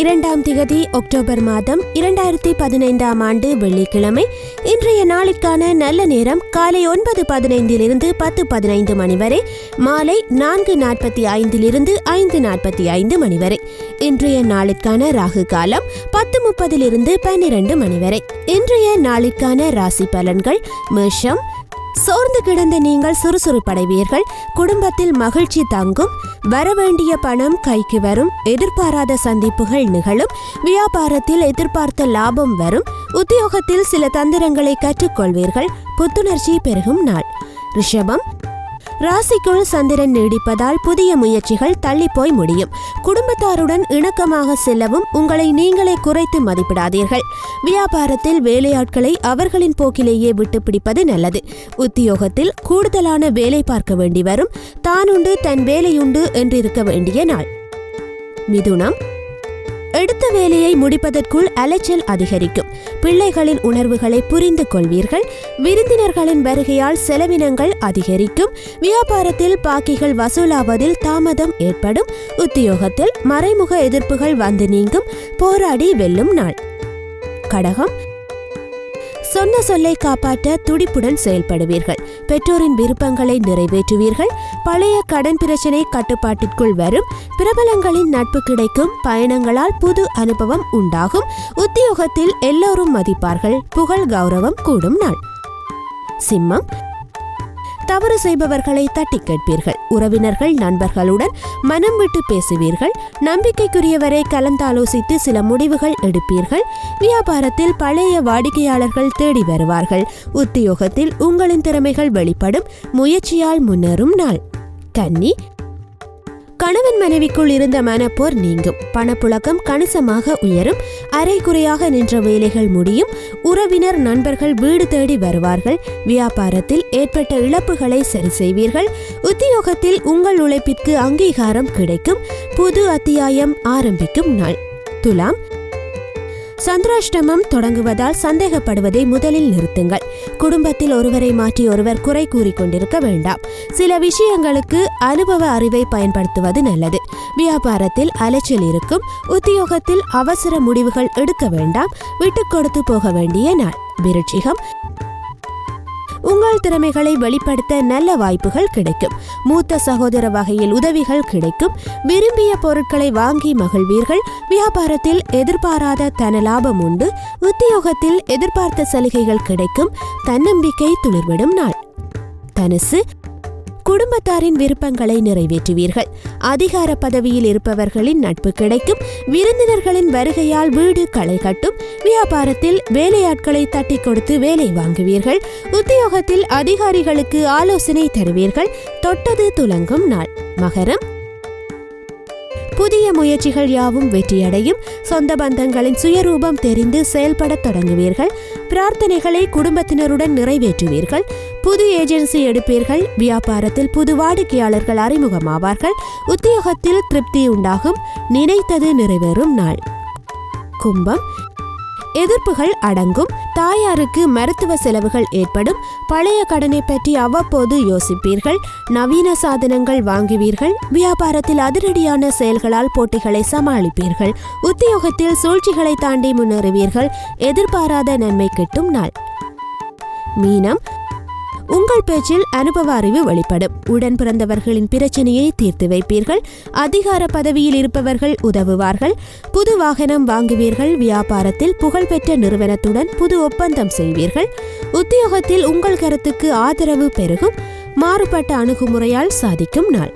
இரண்டாம் திகதி அக்டோபர் மாதம் இரண்டாயிரத்தி பதினைந்தாம் ஆண்டு வெள்ளிக்கிழமை. இன்றைய நாளிற்கான நல்ல நேரம் காலை ஒன்பது பதினைந்திலிருந்து பத்து பதினைந்து மணி வரை மாலை நான்கு நாற்பத்தி ஐந்திலிருந்து ஐந்து நாற்பத்தி ஐந்து மணி வரை. இன்றைய நாளிற்கான ராகு காலம் பத்து முப்பதிலிருந்து பன்னிரண்டு மணி வரை. இன்றைய நாளிற்கான ராசி பலன்கள் மேஷம் சோர்ந்து கிடந்த நீங்கள் சுறுசுறுப்படைவீர்கள். குடும்பத்தில் மகிழ்ச்சி தங்கும். வரவேண்டிய பணம் கைக்கு வரும். எதிர்பாராத சந்திப்புகள் நிகழும். வியாபாரத்தில் எதிர்பார்த்த லாபம் வரும். உத்தியோகத்தில் சில தந்திரங்களை கற்றுக்கொள்வீர்கள். புத்துணர்ச்சி பெருகும் நாள். ரிஷபம் ராசிக்குள் சந்திரன் நீடிப்பதால் புதிய முயற்சிகள் தள்ளிப்போய் முடியும். குடும்பத்தாருடன் இணக்கமாக செல்லவும் உங்களை நீங்களே குறைத்து மதிப்பிடாதீர்கள். வியாபாரத்தில் வேலையாட்களை அவர்களின் போக்கிலேயே விட்டு பிடிப்பது நல்லது. உத்தியோகத்தில் கூடுதலான வேலை பார்க்க வேண்டி வரும். தானுண்டு தன் வேலையுண்டு என்றிருக்க வேண்டிய நாள். மிதுனம் எடுத்த வேலையை முடிப்பதற்குள் அலைச்சல் அதிகரிக்கும். பிள்ளைகளின் உணர்வுகளை புரிந்து கொள்வீர்கள். விருந்தினர்களின் வருகையால் செலவினங்கள் அதிகரிக்கும். வியாபாரத்தில் பாக்கிகள் வசூலாவதில் தாமதம் ஏற்படும். உத்தியோகத்தில் மறைமுக எதிர்ப்புகள் வந்து நீங்கும். போராடி வெல்லும் நாள். கடகம் சொன்ன சொல்லை காப்பாற்ற துடிப்புடன் செயல்படுவீர்கள். பெற்றோரின் விருப்பங்களை நிறைவேற்றுவீர்கள். பழைய கடன் பிரச்சனை கட்டுப்பாட்டிற்குள் வரும். பிரபலங்களின் நட்பு கிடைக்கும். பயணங்களால் புது அனுபவம் உண்டாகும். உத்தியோகத்தில் எல்லோரும் மதிப்பார்கள். புகழ் கௌரவம் கூடும் நாள். சிம்மம் தவறு செய்பவர்களை தட்டி கேட்பீர்கள். உறவினர்கள் நண்பர்களுடன் மனம் விட்டு பேசுவீர்கள். நம்பிக்கைக்குரியவரை கலந்தாலோசித்து சில முடிவுகள் எடுப்பீர்கள். வியாபாரத்தில் பழைய வாடிக்கையாளர்கள் தேடி வருவார்கள். உத்தியோகத்தில் உங்களின் திறமைகள் வெளிப்படும். முயற்சியால் முன்னேறும் நாள். கன்னி கணவன் மனைவிக்குள் இருந்த மனப்போர் நீங்கும். பணப்புழக்கம் கணிசமாக உயரும். அரைகுறையாக நின்ற வேலைகள் முடியும். உறவினர் நண்பர்கள் வீடு தேடி வருவார்கள். வியாபாரத்தில் ஏற்பட்ட இழப்புகளை சரி செய்வீர்கள். உத்தியோகத்தில் உங்கள் உழைப்பிற்கு அங்கீகாரம் கிடைக்கும். புது அத்தியாயம் ஆரம்பிக்கும் நாள். துலாம். சந்திராஷ்டமம் தொடங்குவதால் சந்தேகப்படுவதை முதலில் நிறுத்துங்கள். குடும்பத்தில் ஒருவரை மாற்றி ஒருவர் குறை கூறி கொண்டிருக்க வேண்டாம். சில விஷயங்களுக்கு அனுபவ அறிவை பயன்படுத்துவது நல்லது. வியாபாரத்தில் அலைச்சல் இருக்கும். உத்தியோகத்தில் அவசர முடிவுகள் எடுக்க வேண்டாம். விட்டு கொடுத்து போக வேண்டிய நாள். விருட்சிகம். உங்கள் திறமைகளை வெளிப்படுத்த நல்ல வாய்ப்புகள் கிடைக்கும். மூத்த சகோதர வகையில் உதவிகள் கிடைக்கும். விரும்பிய பொருட்களை வாங்கி மகிழ்வீர்கள். வியாபாரத்தில் எதிர்பாராத தன லாபம் உண்டு. உத்தியோகத்தில் எதிர்பார்த்த சலுகைகள் கிடைக்கும். தன்னம்பிக்கை துளிர்விடும் நாள். தனுசு குடும்பத்தாரின் விருப்பங்களை நிறைவேற்றுவீர்கள். அதிகார பதவியில் இருப்பவர்களின் நட்பு கிடைக்கும். விருந்தினர்களின் வருகையால் வீடு களை கட்டும். வியாபாரத்தில் வேலையாட்களை தட்டி கொடுத்து வேலை வாங்குவீர்கள். உத்தியோகத்தில் அதிகாரிகளுக்கு ஆலோசனை தருவீர்கள். தொட்டது துலங்கும் நாள். மகரம். புதிய முயற்சிகள் யாவும் வெற்றியடையும். சொந்த பந்தங்களின் சுயரூபம் தெரிந்து செயல்படத் தொடங்குவீர்கள். பிரார்த்தனைகளை குடும்பத்தினருடன் நிறைவேற்றுவீர்கள். புது ஏஜென்சி எடுப்பீர்கள். வியாபாரத்தில் புது வாடிக்கையாளர்கள் அறிமுகமாவார்கள். உத்தியோகத்தில் திருப்தி உண்டாகும். நினைத்தது நிறைவேறும் நாள். கும்பம். எதிர்ப்புகள் அடங்கும். தாயாருக்கு மருத்துவ செலவுகள் ஏற்படும். பழைய கடனை பற்றி அவ்வப்போது யோசிப்பீர்கள். நவீன சாதனங்கள் வாங்குவீர்கள். வியாபாரத்தில் அதிரடியான செயல்களால் போட்டிகளை சமாளிப்பீர்கள். உத்தியோகத்தில் சூழ்ச்சிகளை தாண்டி முன்னேறுவீர்கள். எதிர்பாராத நன்மை கிட்டும் நாள். மீனம் உங்கள் பேச்சில் அனுபவ அறிவு வெளிப்படும். உடன் பிறந்தவர்களின் பிரச்சனையை தீர்த்து வைப்பீர்கள். அதிகார பதவியில் இருப்பவர்கள் உதவுவார்கள். புது வாகனம் வாங்குவீர்கள். வியாபாரத்தில் புகழ்பெற்ற நிறுவனத்துடன் புது ஒப்பந்தம் செய்வீர்கள். உத்தியோகத்தில் உங்கள் கருத்துக்கு ஆதரவு பெருகும். மாறுபட்ட அணுகுமுறையால் சாதிக்கும் நாள்.